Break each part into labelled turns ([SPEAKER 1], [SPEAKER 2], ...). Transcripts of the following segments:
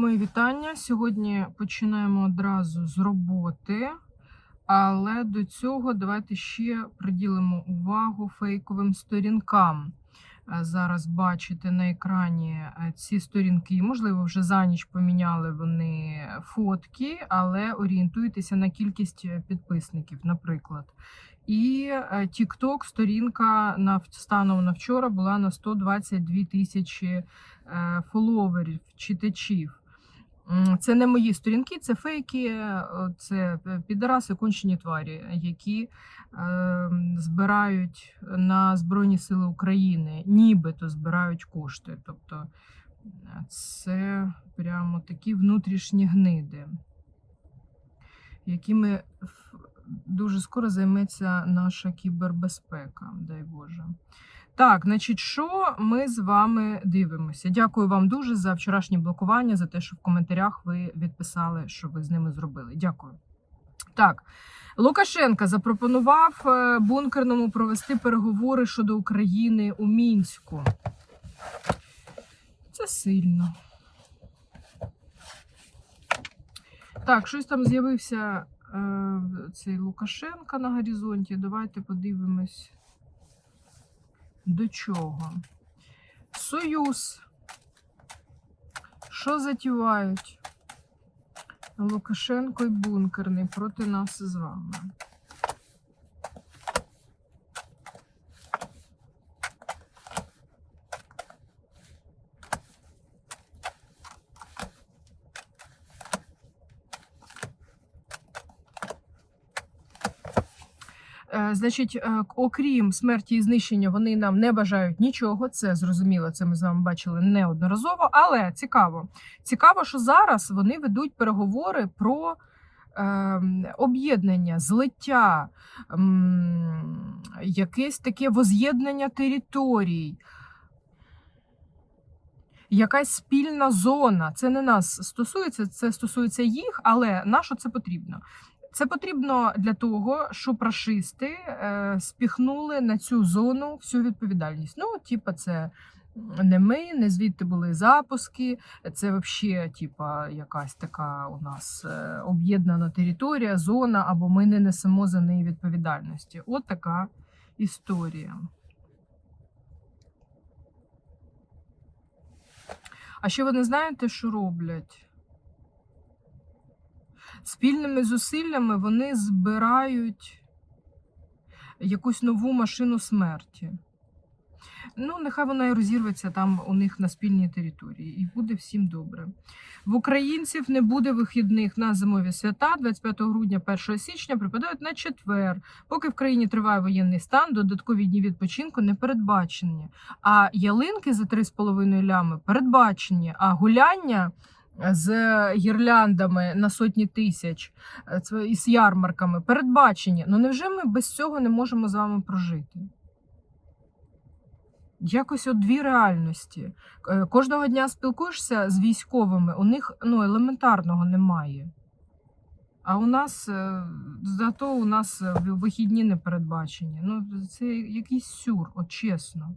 [SPEAKER 1] Мої вітання. Сьогодні починаємо одразу з роботи, але до цього давайте ще приділимо увагу фейковим сторінкам. Е, Зараз бачите на екрані е, ці сторінки. Можливо, вже за ніч поміняли вони фотки, але орієнтуйтеся на кількість е, підписників, наприклад. І TikTok сторінка на станом на вчора була на 122 тисячі фоловерів, читачів. Це не мої сторінки, це фейки, е, це е, підараси, кончені тварі, які е, збирають на Збройні Сили України, нібито збирають кошти. Тобто е, це прямо такі внутрішні гниди, якими дуже скоро займеться наша кібербезпека, дай Боже. Так, значить, що ми з вами дивимося? Дякую вам дуже за вчорашнє блокування, за те, що в коментарях ви відписали, що ви з ними зробили. Дякую. Так, Лукашенка запропонував е, бункерному провести переговори щодо України у Мінську. Це сильно. Так, щось там з'явився е, цей Лукашенка на горизонті. Давайте подивимось. До чого? Союз. Що затівають? Лукашенко і бункерний проти нас з вами. Значить, е, окрім смерті і знищення, вони нам не бажають нічого. Це зрозуміло, це ми з вами бачили неодноразово. Але цікаво, цікаво, що зараз вони ведуть переговори про е, об'єднання, злиття, м, якесь таке воз'єднання територій. Якась спільна зона. Це не нас стосується, це стосується їх, але на що це потрібно? Це потрібно для того, щоб рашисти е, спіхнули на цю зону всю відповідальність. Ну, типа, це не ми, не звідти були запуски. Це взагалі, типа, якась така у нас е, об'єднана територія, зона, або ми не несемо за неї відповідальності. От така історія. А ще ви не знаєте, що роблять? Спільними зусиллями вони збирають якусь нову машину смерті. Ну, нехай вона і розірветься там у них на спільній території, і буде всім добре. В українців не буде вихідних на зимові свята 25 грудня, 1 січня припадають на четвер. Поки в країні триває воєнний стан, додаткові дні відпочинку не передбачені. А ялинки за 3,5 лями передбачені, а гуляння з гірляндами на сотні тисяч е, і з ярмарками передбачені. Ну невже ми без цього не можемо з вами прожити? Якось от дві реальності. Е, Кожного дня спілкуєшся з військовими, у них ну, елементарного немає. А у нас е, зато у нас вихідні не передбачені. Ну, це якийсь сюр, от чесно.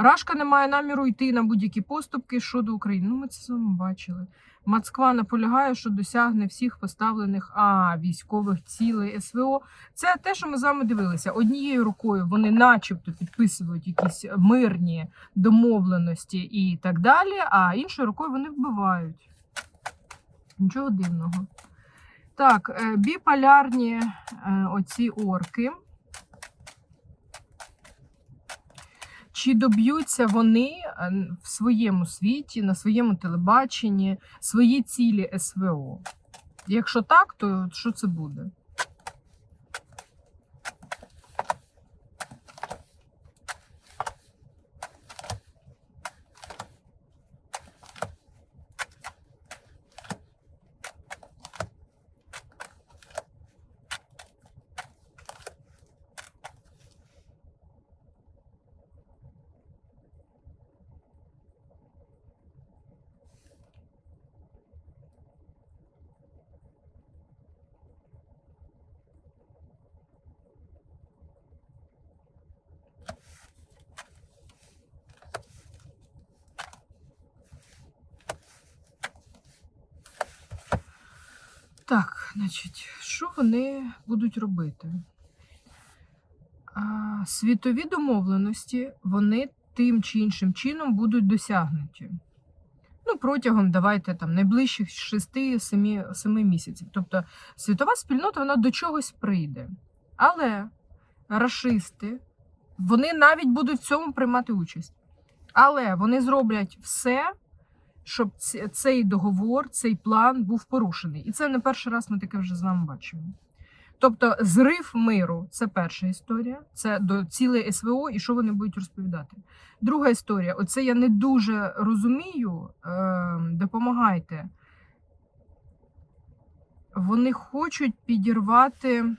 [SPEAKER 1] Рашка не має наміру йти на будь-які поступки щодо України. Ну, ми це вами бачили. Москва наполягає, що досягне всіх поставлених а, військових цілей СВО. Це те, що ми з вами дивилися. Однією рукою вони, начебто, підписують якісь мирні домовленості і так далі, а іншою рукою вони вбивають. Нічого дивного. Так, е, біполярні е, оці орки. Чи доб'ються вони е, в своєму світі, на своєму телебаченні свої цілі СВО? Якщо так, то що це буде? Значить, що вони будуть робити? А, світові домовленості вони тим чи іншим чином будуть досягнуті. Ну, протягом давайте там найближчих 6-7 місяців. Тобто світова спільнота вона до чогось прийде. Але рашисти, вони навіть будуть в цьому приймати участь. Але вони зроблять все, щоб цей договор, цей план був порушений. І це не перший раз ми таке вже з вами бачимо. Тобто, зрив миру це перша історія, це до цілої СВО і що вони будуть розповідати. Друга історія, оце я не дуже розумію. Е, допомагайте. Вони хочуть підірвати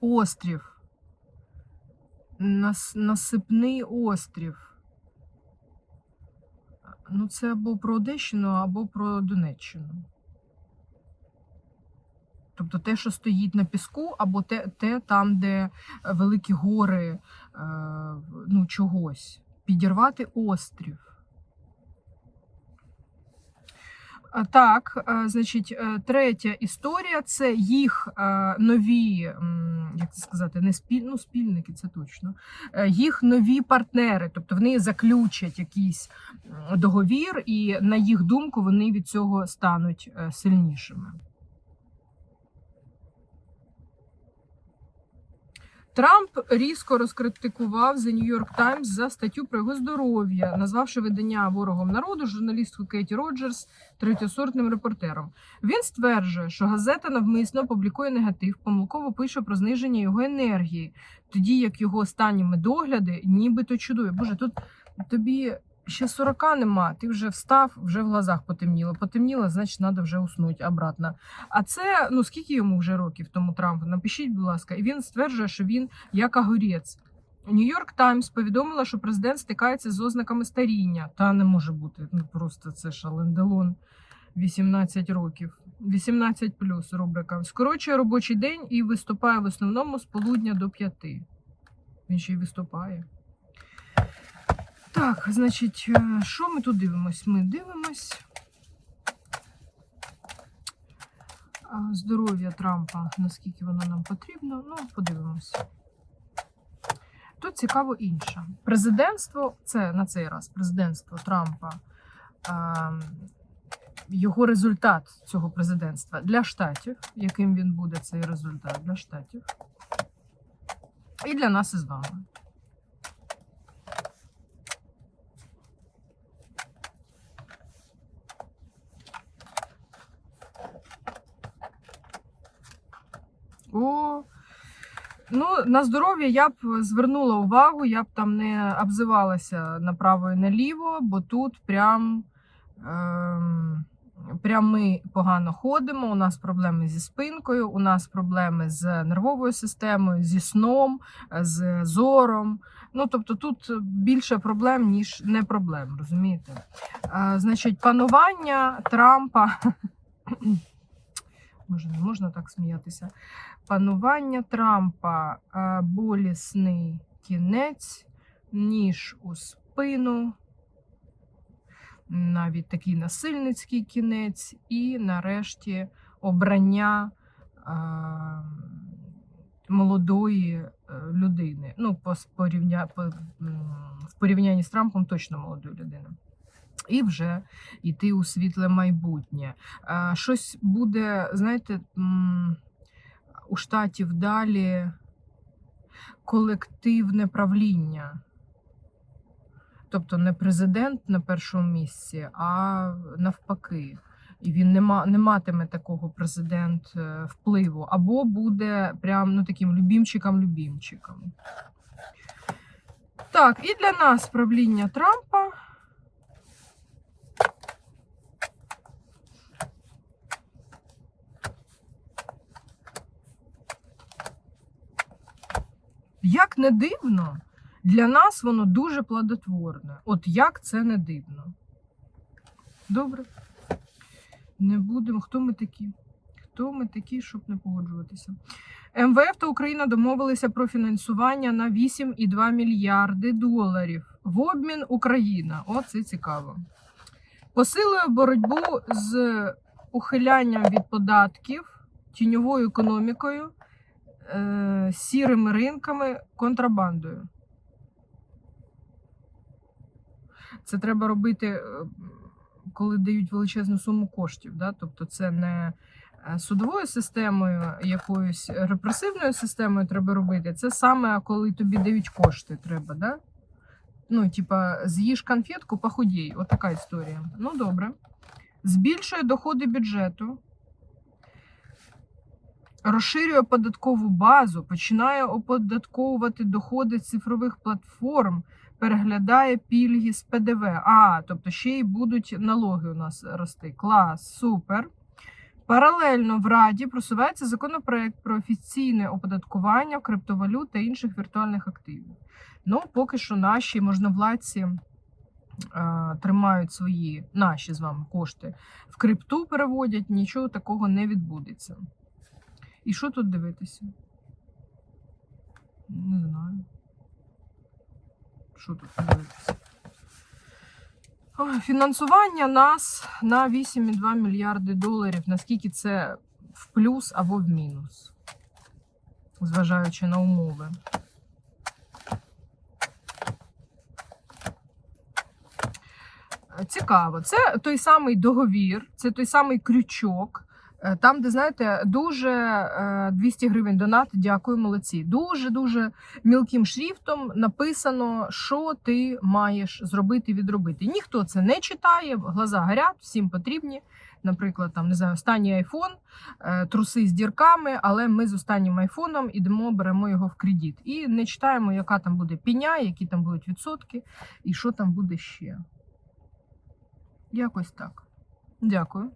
[SPEAKER 1] острів, нас, насипний острів. Ну, це або про Одещину, або про Донеччину. Тобто те, що стоїть на піску, або те, те там, де е, великі гори е, ну, чогось. Підірвати острів. А, Так, е, значить, е, третя історія це їх е, нові, як це сказати, не спіль, ну, спільники, це точно. Їх нові партнери, тобто вони заключать якийсь договір, і на їх думку вони від цього стануть сильнішими. Трамп різко розкритикував The New York Times за статтю про його здоров'я, назвавши видання ворогом народу журналістку Кеті Роджерс третьосортним репортером. Він стверджує, що газета навмисно публікує негатив, помилково пише про зниження його енергії, тоді як його останні медогляди нібито чудує. Боже, тут тобі ще 40 нема, ти вже встав, вже в глазах потемніло. Потемніло, значить, треба вже уснути обратно. А це ну скільки йому вже років тому Трампу? Напишіть, будь ласка, і він стверджує, що він як огурець. Нью-Йорк Таймс повідомила, що президент стикається з ознаками старіння. Та не може бути. Ну просто це ж Аленделон 18 років. 18 плюс рубрика. Скорочує робочий день і виступає в основному з полудня до п'яти. Він ще й виступає. Так, значить, е, що ми тут дивимось? Ми дивимось. Здоров'я Трампа, наскільки воно нам потрібно. Ну, подивимось. Тут цікаво інше. Президентство, це на цей раз президентство Трампа, його результат цього президентства для штатів, яким він буде цей результат для штатів, і для нас із вами. О, ну, на здоров'я я б звернула увагу, я б там не обзивалася направо і наліво, бо тут прям, ем, прям ми погано ходимо. У нас проблеми зі спинкою, у нас проблеми з нервовою системою, зі сном, з зором. Ну, тобто тут більше проблем, ніж не проблем, розумієте? Е, значить, панування Трампа. Може, не можна так сміятися. Панування Трампа е, болісний кінець, ніж у спину, навіть такий насильницький кінець, і нарешті обрання е, молодої е, людини. Ну, по, порівня, по, в порівнянні з Трампом точно молодої людини. І вже йти у світле майбутнє. Щось буде, знаєте, у штатів далі колективне правління. Тобто не президент на першому місці, а навпаки. І він не, ма, не матиме такого президент е, впливу. Або буде прям ну, таким любімчиком-любімчиком. Так, і для нас правління Трампа. Як не дивно, для нас воно дуже плодотворне. От як це не дивно. Добре. Не будемо. Хто ми такі? Хто ми такі, щоб не погоджуватися? МВФ та Україна домовилися про фінансування на 8,2 мільярди доларів. В обмін Україна. О, це цікаво. Посилує боротьбу з ухилянням від податків, тіньовою економікою, е, сірими ринками, контрабандою. Це треба робити, е, коли дають величезну суму коштів. Да? Тобто це не е, судовою системою, якоюсь репресивною системою треба робити. Це саме коли тобі дають кошти, треба, да? Ну, типа, з'їж конфетку, похудій. От така історія. Ну, добре. Збільшує доходи бюджету. Розширює податкову базу, починає оподатковувати доходи цифрових платформ, переглядає пільги з ПДВ. А, тобто ще й будуть налоги у нас рости. Клас, супер. Паралельно в Раді просувається законопроект про офіційне оподаткування криптовалют та інших віртуальних активів. Ну, поки що наші можновладці е, тримають свої наші з вами кошти в крипту переводять, нічого такого не відбудеться. І що тут дивитися? Не знаю. Що тут дивитися? Фінансування нас на 8,2 мільярди доларів. Наскільки це в плюс або в мінус, зважаючи на умови. Цікаво, це той самий договір, це той самий крючок. Е, Там, де знаєте, дуже е, 200 гривень донат, дякую, молодці. Дуже дуже мілким шрифтом написано, що ти маєш зробити, відробити. Ніхто це не читає, глаза горять, всім потрібні. Наприклад, там не знаю, останній айфон, е, труси з дірками, але ми з останнім айфоном ідемо, беремо його в кредит. І не читаємо, яка там буде пеня, які там будуть відсотки, і що там буде ще. Якось так. Дякую.